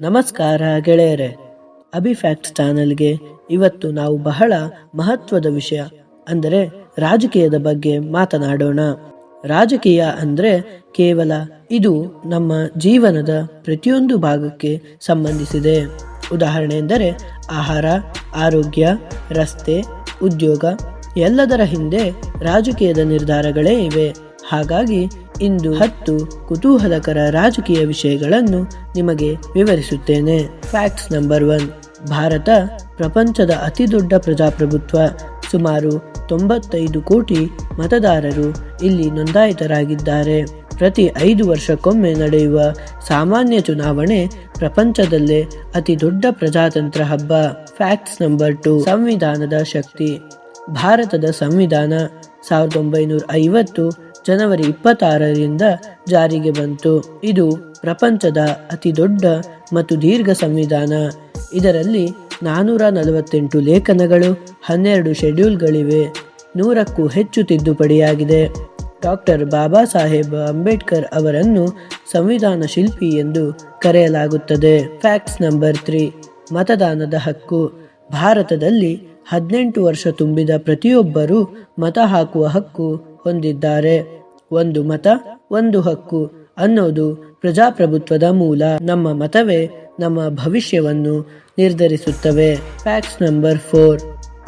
ನಮಸ್ಕಾರ ಗೆಳೆಯರೆ. ಅಭಿಫ್ಯಾಕ್ಟ್ ಚಾನೆಲ್ಗೆ ಇವತ್ತು ನಾವು ಬಹಳ ಮಹತ್ವದ ವಿಷಯ, ಅಂದರೆ ರಾಜಕೀಯದ ಬಗ್ಗೆ ಮಾತನಾಡೋಣ. ರಾಜಕೀಯ ಅಂದ್ರೆ ಕೇವಲ ಇದು ನಮ್ಮ ಜೀವನದ ಪ್ರತಿಯೊಂದು ಭಾಗಕ್ಕೆ ಸಂಬಂಧಿಸಿದೆ. ಉದಾಹರಣೆ ಎಂದರೆ ಆಹಾರ, ಆರೋಗ್ಯ, ರಸ್ತೆ, ಉದ್ಯೋಗ, ಎಲ್ಲದರ ಹಿಂದೆ ರಾಜಕೀಯದ ನಿರ್ಧಾರಗಳೇ ಇವೆ. ಹಾಗಾಗಿ ಇಂದು ಹತ್ತು ಕುತೂಹಲಕರ ರಾಜಕೀಯ ವಿಷಯಗಳನ್ನು ನಿಮಗೆ ವಿವರಿಸುತ್ತೇನೆ. ಫ್ಯಾಕ್ಟ್ಸ್ ನಂಬರ್ ಒನ್ ಭಾರತ ಪ್ರಪಂಚದ ಅತಿದೊಡ್ಡ ಪ್ರಜಾಪ್ರಭುತ್ವ. ಸುಮಾರು ತೊಂಬತ್ತೈದು ಕೋಟಿ ಮತದಾರರು ಇಲ್ಲಿ ನೋಂದಾಯಿತರಾಗಿದ್ದಾರೆ. ಪ್ರತಿ ಐದು ವರ್ಷಕ್ಕೊಮ್ಮೆ ನಡೆಯುವ ಸಾಮಾನ್ಯ ಚುನಾವಣೆ ಪ್ರಪಂಚದಲ್ಲೇ ಅತಿ ದೊಡ್ಡ ಪ್ರಜಾತಂತ್ರ ಹಬ್ಬ. ಫ್ಯಾಕ್ಟ್ಸ್ ನಂಬರ್ ಟು ಸಂವಿಧಾನದ ಶಕ್ತಿ. ಭಾರತದ ಸಂವಿಧಾನ. ಸಾವಿರದ ಒಂಬೈನೂರ ಐವತ್ತು ಜನವರಿ ಇಪ್ಪತ್ತಾರರಿಂದ ಜಾರಿಗೆ ಬಂತು. ಇದು ಪ್ರಪಂಚದ ಅತಿ ದೊಡ್ಡ ಮತ್ತು ದೀರ್ಘ ಸಂವಿಧಾನ. ಇದರಲ್ಲಿ ನಾನೂರ ನಲವತ್ತೆಂಟು ಲೇಖನಗಳು, ಹನ್ನೆರಡು ಶೆಡ್ಯೂಲ್ಗಳಿವೆ. ನೂರಕ್ಕೂ ಹೆಚ್ಚು ತಿದ್ದುಪಡಿಯಾಗಿದೆ. ಡಾಕ್ಟರ್ ಬಾಬಾ ಸಾಹೇಬ್ ಅಂಬೇಡ್ಕರ್ ಅವರನ್ನು ಸಂವಿಧಾನ ಶಿಲ್ಪಿ ಎಂದು ಕರೆಯಲಾಗುತ್ತದೆ. ಫ್ಯಾಕ್ಟ್ಸ್ ನಂಬರ್ ತ್ರೀ, ಮತದಾನದ ಹಕ್ಕು. ಭಾರತದಲ್ಲಿ ಹದಿನೆಂಟು ವರ್ಷ ತುಂಬಿದ ಪ್ರತಿಯೊಬ್ಬರೂ ಮತ ಹಾಕುವ ಹಕ್ಕು ಹೊಂದಿದ್ದಾರೆ. ಒಂದು ಮತ, ಒಂದು ಹಕ್ಕು ಅನ್ನೋದು ಪ್ರಜಾಪ್ರಭುತ್ವದ ಮೂಲ. ನಮ್ಮ ಮತವೇ ನಮ್ಮ ಭವಿಷ್ಯವನ್ನು ನಿರ್ಧರಿಸುತ್ತವೆ. ಫ್ಯಾಕ್ಸ್ ನಂಬರ್ ಫೋರ್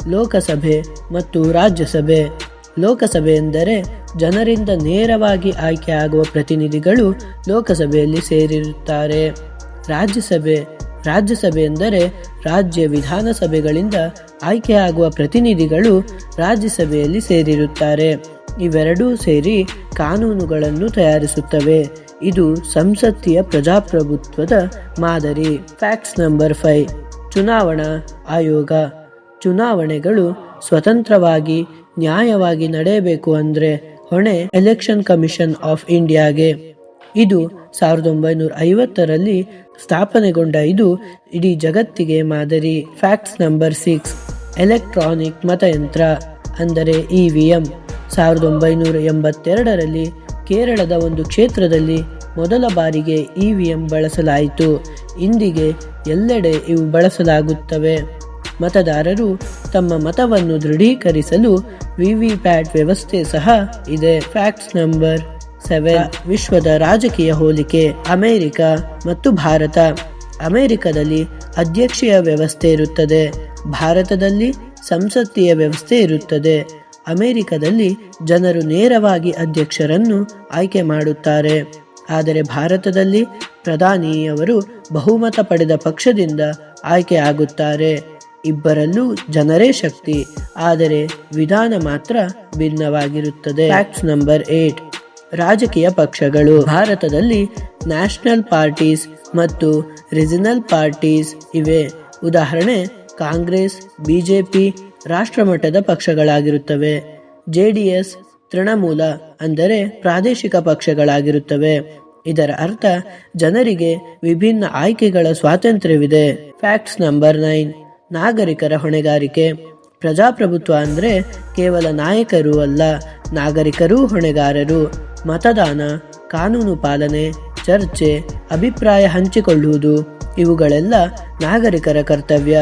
ಲೋಕಸಭೆ ಮತ್ತು ರಾಜ್ಯಸಭೆ. ಲೋಕಸಭೆ ಎಂದರೆ ಜನರಿಂದ ನೇರವಾಗಿ ಆಯ್ಕೆ ಆಗುವ ಪ್ರತಿನಿಧಿಗಳು ಲೋಕಸಭೆಯಲ್ಲಿ ಸೇರಿರುತ್ತಾರೆ. ರಾಜ್ಯಸಭೆ. ರಾಜ್ಯಸಭೆ ಎಂದರೆ ರಾಜ್ಯ ವಿಧಾನಸಭೆಗಳಿಂದ ಆಯ್ಕೆಯಾಗುವ ಪ್ರತಿನಿಧಿಗಳು ರಾಜ್ಯಸಭೆಯಲ್ಲಿ ಸೇರಿರುತ್ತಾರೆ. ಇವೆರಡೂ ಸೇರಿ ಕಾನೂನುಗಳನ್ನು ತಯಾರಿಸುತ್ತವೆ. ಇದು ಸಂಸತ್ತಿಯ ಪ್ರಜಾಪ್ರಭುತ್ವದ ಮಾದರಿ. Facts number five. ಚುನಾವಣಾ ಆಯೋಗ. ಚುನಾವಣೆಗಳು ಸ್ವತಂತ್ರವಾಗಿ ನ್ಯಾಯವಾಗಿ ನಡೆಯಬೇಕು ಅಂದರೆ ಹೊಣೆ ಎಲೆಕ್ಷನ್ ಕಮಿಷನ್ ಆಫ್ ಇಂಡಿಯಾಗೆ. ಇದು ಸಾವಿರದ ಒಂಬೈನೂರ ಐವತ್ತರಲ್ಲಿ ಸ್ಥಾಪನೆಗೊಂಡ ಇದು ಇಡೀ ಜಗತ್ತಿಗೆ ಮಾದರಿ. Facts number six. ಎಲೆಕ್ಟ್ರಾನಿಕ್ ಮತಯಂತ್ರ. ಅಂದರೆ ಇವಿಎಂ. ಸಾವಿರದ ಒಂಬೈನೂರ ಎಂಬತ್ತೆರಡರಲ್ಲಿ ಕೇರಳದ ಒಂದು ಕ್ಷೇತ್ರದಲ್ಲಿ ಮೊದಲ ಬಾರಿಗೆ ಇ ವಿ ಎಂ ಬಳಸಲಾಯಿತು. ಇಂದಿಗೆ ಎಲ್ಲೆಡೆ ಇವು ಬಳಸಲಾಗುತ್ತವೆ. ಮತದಾರರು ತಮ್ಮ ಮತವನ್ನು ದೃಢೀಕರಿಸಲು ವಿ ವಿ ಪ್ಯಾಟ್ ವ್ಯವಸ್ಥೆ ಸಹ ಇದೆ. ಫ್ಯಾಕ್ಟ್ಸ್ ನಂಬರ್ ಸೆವೆನ್, ವಿಶ್ವದ ರಾಜಕೀಯ ಹೋಲಿಕೆ, ಅಮೆರಿಕ ಮತ್ತು ಭಾರತ. ಅಮೆರಿಕದಲ್ಲಿ ಅಧ್ಯಕ್ಷೀಯ ವ್ಯವಸ್ಥೆ ಇರುತ್ತದೆ. ಭಾರತದಲ್ಲಿ ಸಂಸತ್ತೀಯ ವ್ಯವಸ್ಥೆ ಇರುತ್ತದೆ. ಅಮೆರಿಕದಲ್ಲಿ ಜನರು ನೇರವಾಗಿ ಅಧ್ಯಕ್ಷರನ್ನು ಆಯ್ಕೆ ಮಾಡುತ್ತಾರೆ. ಆದರೆ ಭಾರತದಲ್ಲಿ ಪ್ರಧಾನಿಯವರು ಬಹುಮತ ಪಡೆದ ಪಕ್ಷದಿಂದ ಆಯ್ಕೆ ಆಗುತ್ತಾರೆ. ಇಬ್ಬರಲ್ಲೂ ಜನರೇ ಶಕ್ತಿ, ಆದರೆ ವಿಧಾನ ಮಾತ್ರ ಭಿನ್ನವಾಗಿರುತ್ತದೆ. Facts number eight. ರಾಜಕೀಯ ಪಕ್ಷಗಳು. ಭಾರತದಲ್ಲಿ ನ್ಯಾಷನಲ್ ಪಾರ್ಟೀಸ್ ಮತ್ತು ರೀಜನಲ್ ಪಾರ್ಟೀಸ್ ಇವೆ. ಉದಾಹರಣೆ, ಕಾಂಗ್ರೆಸ್, ಬಿಜೆಪಿ ರಾಷ್ಟ್ರಮಟ್ಟದ ಪಕ್ಷಗಳಾಗಿರುತ್ತವೆ. ಜೆಡಿಎಸ್ ತೃಣಮೂಲ ಅಂದರೆ ಪ್ರಾದೇಶಿಕ ಪಕ್ಷಗಳಾಗಿರುತ್ತವೆ. ಇದರ ಅರ್ಥ, ಜನರಿಗೆ ವಿಭಿನ್ನ ಆಯ್ಕೆಗಳ ಸ್ವಾತಂತ್ರ್ಯವಿದೆ. ಫ್ಯಾಕ್ಟ್ಸ್ ನಂಬರ್ ನೈನ್, ನಾಗರಿಕರ ಹೊಣೆಗಾರಿಕೆ. ಪ್ರಜಾಪ್ರಭುತ್ವ ಅಂದರೆ ಕೇವಲ ನಾಯಕರು ಅಲ್ಲ, ನಾಗರಿಕರೂ ಹೊಣೆಗಾರರು. ಮತದಾನ, ಕಾನೂನು ಪಾಲನೆ, ಚರ್ಚೆ, ಅಭಿಪ್ರಾಯ ಹಂಚಿಕೊಳ್ಳುವುದು, ಇವುಗಳೆಲ್ಲ ನಾಗರಿಕರ ಕರ್ತವ್ಯ.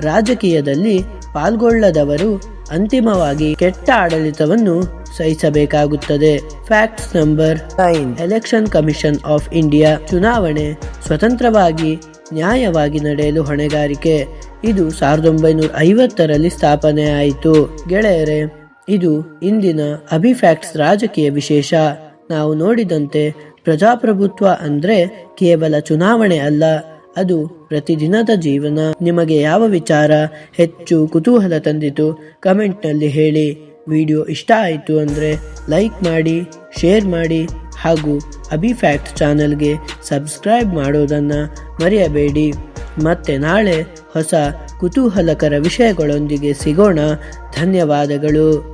ರಾಜಕೀಯದಲ್ಲಿ ಪಾಲ್ಗೊಳ್ಳದವರು ಅಂತಿಮವಾಗಿ ಕೆಟ್ಟ ಆಡಳಿತವನ್ನು ಸಹಿಸಬೇಕಾಗುತ್ತದೆ. Facts number nine election commission of India ಚುನಾವಣೆ ಸ್ವತಂತ್ರವಾಗಿ ನ್ಯಾಯವಾಗಿ ನಡೆಯಲು ಹೊಣೆಗಾರಿಕೆ. ಇದು ಸಾವಿರದ ಒಂಬೈನೂರ ಐವತ್ತರಲ್ಲಿ ಸ್ಥಾಪನೆ ಆಯಿತು. ಗೆಳೆಯರೆ, ಇದು ಇಂದಿನ ಅಭಿಫ್ಯಾಕ್ಟ್ಸ್ ರಾಜಕೀಯ ವಿಶೇಷ. ನಾವು ನೋಡಿದಂತೆ ಪ್ರಜಾಪ್ರಭುತ್ವ ಅಂದ್ರೆ ಕೇವಲ ಚುನಾವಣೆ ಅಲ್ಲ. ಅದು ಪ್ರತಿದಿನದ ಜೀವನ. ನಿಮಗೆ ಯಾವ ವಿಚಾರ ಹೆಚ್ಚು ಕುತೂಹಲ ತಂದಿತು, ಕಮೆಂಟ್ನಲ್ಲಿ ಹೇಳಿ. ವಿಡಿಯೋ ಇಷ್ಟ ಆಯಿತು ಅಂದರೆ ಲೈಕ್ ಮಾಡಿ, ಶೇರ್ ಮಾಡಿ ಹಾಗೂ ಅಭಿಫ್ಯಾಕ್ಟ್ ಚಾನಲ್ಗೆ ಸಬ್ಸ್ಕ್ರೈಬ್ ಮಾಡೋದನ್ನು ಮರೆಯಬೇಡಿ. ಮತ್ತೆ ನಾಳೆ ಹೊಸ ಕುತೂಹಲಕರ ವಿಷಯಗಳೊಂದಿಗೆ ಸಿಗೋಣ. ಧನ್ಯವಾದಗಳು.